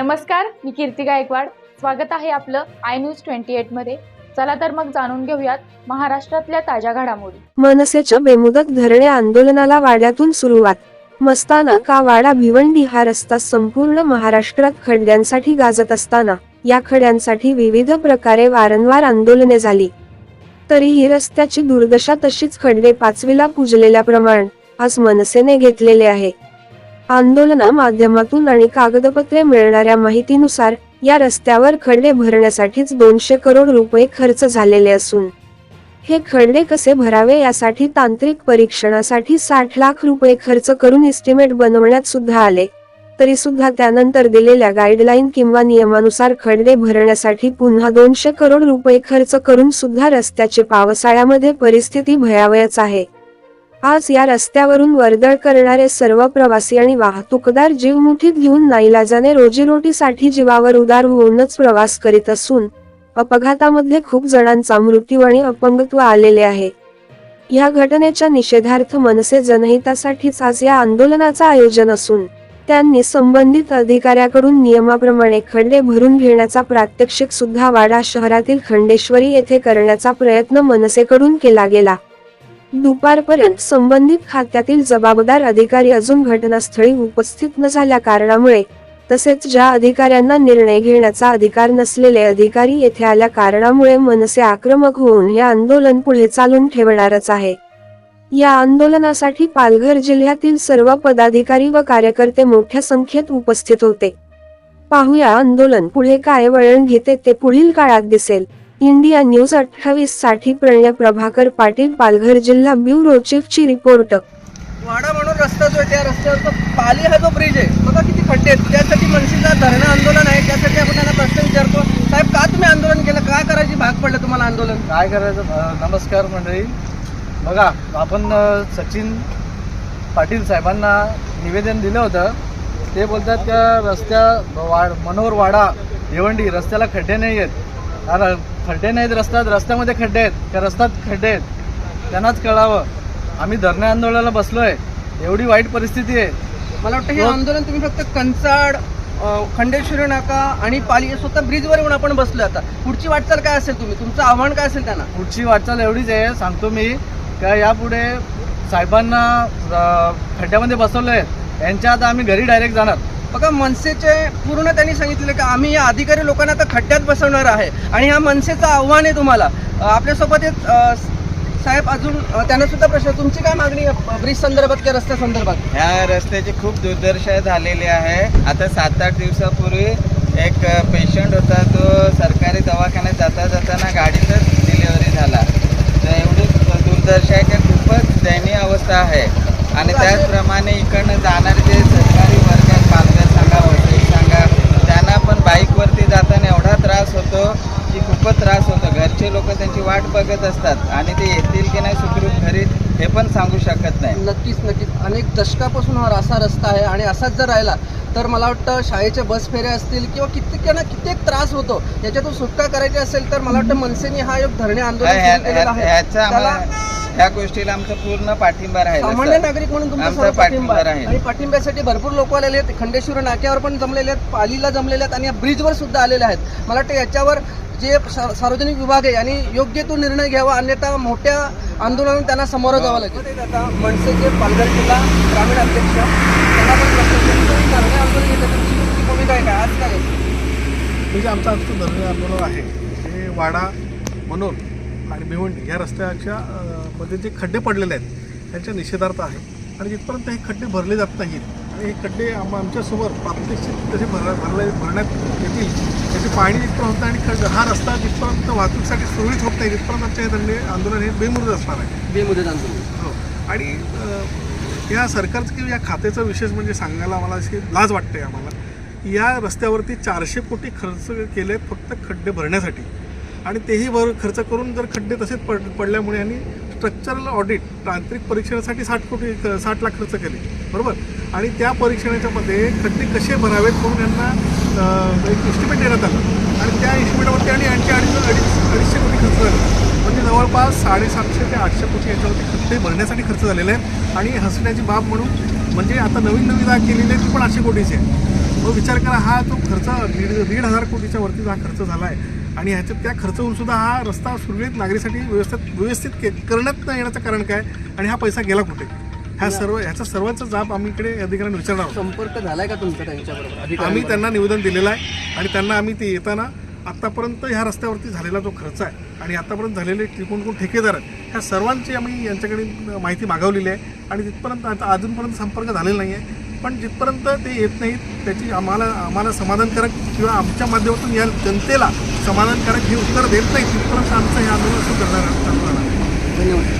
नमस्कार मी कीर्ती गायकवाड. स्वागत आहे आपलं आय न्यूज ट्वेंटी एटमध्ये. चला तर मग जाणून घेऊयात महाराष्ट्रातल्या ताज्या घडामोडी. मनसेच्या बेमुदत धरणे आंदोलनाला वाड्यातून सुरुवात. मस्ताना का वाडा भिवंडी हा रस्ता संपूर्ण महाराष्ट्रात खड्ड्यांसाठी गाजत असताना या खड्ड्यांसाठी विविध प्रकारे वारंवार आंदोलने झाली. तरीही रस्त्याची दुर्दशा तशीच खड्डे पाचवीला पुजलेल्या प्रमाण आज मनसेने घेतलेले आहे. आंदोलना माध्यमातून आणि कागदपत्रे मिळणाऱ्या माहितीनुसार या रस्त्यावर खड्डे भरण्यासाठीच दोनशे करोड रुपये खर्च झालेले असून हे खड्डे कसे भरावे यासाठी तांत्रिक परीक्षणासाठी साठ लाख रुपये खर्च करून एस्टिमेट बनवण्यात सुद्धा आले. तरी सुद्धा त्यानंतर दिलेल्या गाईडलाईन किंवा नियमानुसार खड्डे भरण्यासाठी पुन्हा दोनशे करोड रुपये खर्च करून सुद्धा रस्त्याची पावसाळ्यामध्ये परिस्थिती भयावयच आहे. आज या रस्त्यावरून वर्दळ करणारे सर्व प्रवासी आणि वाहतूकदार जीव मुठीत घेऊन नाईलाजाने रोजीरोटीसाठी जीवावर उदार होऊनच प्रवास करीत असून अपघातामध्ये खूप जणांचा मृत्यू आणि अपंगत्व आलेले आहे. या घटनेच्या निषेधार्थ मनसे जनहितासाठीच आज या आंदोलनाचं आयोजन असून त्यांनी संबंधित अधिकाऱ्याकडून नियमाप्रमाणे खड्डे भरून घेण्याचा प्रात्यक्षिक सुद्धा वाडा शहरातील खंडेश्वरी येथे करण्याचा प्रयत्न मनसेकडून केला गेला. दुपारपर्यंत संबंधित खात्यातील जबाबदार अधिकारी अजून घटनास्थळी उपस्थित न झाल्या कारणामुळे तसेच ज्या अधिकाऱ्यांना निर्णय घेण्याचा अधिकार नसलेले अधिकारी येथे आल्या कारणामुळे मनसे आक्रमक होऊन हे आंदोलन पुढे चालून ठेवणारच आहे. या आंदोलनासाठी पालघर जिल्ह्यातील सर्व पदाधिकारी व कार्यकर्ते मोठ्या संख्येत उपस्थित होते. पाहूया आंदोलन पुढे काय वळण घेते ते पुढील काळात दिसेल. इंडिया न्यूज अठ्ठावीससाठी प्रणय प्रभाकर पाटील पालघर जिल्हा ब्युरो चीफ ची रिपोर्ट. वाडा म्हणून रस्ता जो आहे त्या रस्त्यावरचा पाली हा जो ब्रिज आहे बघा किती खड्डे आहेत. त्यासाठी मनसेचा धरणं आंदोलन आहे. त्यासाठी आपण त्यांना प्रश्न विचारतो साहेब का तुम्ही आंदोलन केलं? काय करायची भाग पडलं तुम्हाला आंदोलन? काय करायचं? नमस्कार मंडळी. बघा आपण सचिन पाटील साहेबांना निवेदन दिलं होतं. ते बोलतात का रस्त्या वाड मनोहर वाडा भिवंडी रस्त्याला खड्डे नाही आहेत. कारण खड्डे नाहीत रस्त्यात रस्त्यामध्ये खड्डे आहेत. त्या रस्त्यात खड्डे आहेत. त्यांनाच कळावं. आम्ही धरणे आंदोलनाला बसलोय. एवढी वाईट परिस्थिती आहे. मला वाटतं हे. आंदोलन तुम्ही फक्त कंचाड खंडेश्वरी नाका आणि पाली स्वतः ब्रिजवर येऊन आपण बसलो आता. पुढची वाटचाल काय असेल तुम्ही? तुमचं आव्हान काय असेल त्यांना? पुढची वाटचाल एवढीच आहे. सांगतो मी. का यापुढे साहेबांना खड्ड्यामध्ये बसवलं आहे यांच्या आता आम्ही घरी डायरेक्ट जाणार. बघा मनसेचे पूर्ण त्यांनी सांगितलेलं की आम्ही या अधिकारी लोकांना आता खड्ड्यात बसवणार आहे. आणि हा मनसेचं आव्हान आहे तुम्हाला. आपल्यासोबत एक साहेब अजून त्यांना सुद्धा प्रश्न तुमची काय मागणी आहे ब्रिज संदर्भात किंवा रस्त्या संदर्भात? ह्या रस्त्याची खूप दुर्दशा झालेली आहे. आता सात आठ दिवसापूर्वी एक पेशंट होता. तो सरकारी दवाखान्यात जाता जाताना गाडीतच डिलिव्हरी झाला. तर एवढी दुर्दशा आहे की खूपच दयनीय अवस्था आहे. आणि त्याचप्रमाणे इकडनं जाणारे जे सरकारी वर्ग आहेत पालघर सांगा वसई सांगा त्यांना पण बाईकवरती जाताना एवढा त्रास होतो की खूपच त्रास होतो. घरचे लोक त्यांची वाट बघत असतात आणि ते येतील की नाही सुखरूप घरी हे पण सांगू शकत नाही. नक्कीच नक्कीच. अनेक दशकापासून हा असा रस्ता आहे आणि असाच जर राहिला तर मला वाटतं शाळेच्या बस फेऱ्या असतील किंवा कित्येकांना कित्येक त्रास होतो. याच्यातून सुटका करायची असेल तर मला वाटतं मनसेने हा एक धरणे आंदोलन ह्या- ह्या गोष्टीला आमचा पूर्ण पाठिंबा राहील सामान्य. नागरिक म्हणून तुमचा आमचा सर्व पाठिंबा. राहील. आणि पाठिंब्यासाठी भरपूर लोक आलेले आहेत खंडेश्वर नाक्यावर पण जमलेले आहेत पालीला जमलेले आहेत आणि या ब्रिजवर सुद्धा आलेले आहेत मला वाटतं याच्यावर जे सा- सार्वजनिक विभाग आहे आणि योग्य तो निर्णय घ्यावा अन्यथा मोठ्या आंदोलनात त्यांना सामोरं जावं लागेल आता मनसेचे पालघर जिल्हा ग्रामीण अध्यक्ष त्यांना पण प्रश्न विचारतो. तुम्ही धरणे आंदोलन घेतलं तुमची तुमची भूमिका आहे काय आज काय आहे? म्हणजे आमचं आजचं धरणे आंदोलन आहे हे वाडा मनोर आणि भिवंडी या रस्त्याच्या अं, मध्ये जे खड्डे पडलेले आहेत त्यांच्या निषेधार्थ आहे. आणि जिथपर्यंत हे खड्डे भरले जात नाहीत आणि हे खड्डे आम आमच्यासमोर प्रात्यक्षिक कसे भर भरले भरण्यात येतील त्याची पाहणी जिथपर्यंत होतं आणि खड्ड हा रस्ता जिथपर्यंत वाहतूकसाठी सुरळीत होत नाही तिथपर्यंत आमच्या हे धरणे आंदोलन हे बेमुदत असणार आहे. बेमुदत आंदोलन. हो. आणि या सरकारचं किंवा या खात्याचा विशेष म्हणजे सांगायला मला अशी लाज वाटते आम्हाला. या रस्त्यावरती चारशे कोटी खर्च केले फक्त खड्डे भरण्यासाठी. आणि तेही भर खर्च करून जर खड्डे तसेच पड पडल्यामुळे यांनी स्ट्रक्चरल ऑडिट तांत्रिक परीक्षणासाठी साठ कोटी साठ लाख खर्च केले. बरोबर? आणि त्या परीक्षणाच्यामध्ये खड्डे कसे भरावेत म्हणून यांना एक इस्टिमेट देण्यात आलं. आणि त्या इस्टिमेटवरती आणि यांचे अडीच अडीच अडीचशे कोटी खर्च झाले. म्हणजे जवळपास साडेसातशे ते आठशे कोटी याच्यावरती खड्डे भरण्यासाठी खर्च झालेला आहे आणि हसण्याची बाब म्हणून म्हणजे आता नवीन नवीन जाग केलेली आहे ती पण आठशे कोटीची आहे. मग विचार करा हा जो खर्च दीड दीड हजार कोटीच्या वरती हा खर्च झाला आहे आणि ह्याच्यात त्या खर्च होऊन सुद्धा हा रस्ता सुरळीत नागरिकसाठी व्यवस्थित व्यवस्थित के करण्यात न येण्याचं कारण काय? आणि हा पैसा गेला कुठे? ह्या सर्व ह्याचा सर्वांचा जाब आम्ही इकडे अधिकाऱ्यांना विचारणार आहोत. संपर्क झालाय का तुमचा त्यांच्याबरोबर? आम्ही त्यांना निवेदन दिलेलं आहे आणि त्यांना आम्ही ते येताना आत्तापर्यंत ह्या रस्त्यावरती झालेला जो खर्च आहे आणि आतापर्यंत झालेले कोण कोण ठेकेदार आहेत ह्या सर्वांची आम्ही यांच्याकडे माहिती मागवलेली आहे आणि तिथपर्यंत आता अजूनपर्यंत संपर्क झालेला नाही आहे पण जिथपर्यंत ते येत नाहीत त्याची आम्हाला आम्हाला समाधानकारक किंवा आमच्या माध्यमातून या जनतेला समाधानकारक हे उत्तर देत नाही तिथपर्यंत आमचं हे आंदोलन सुरू करणार धन्यवाद.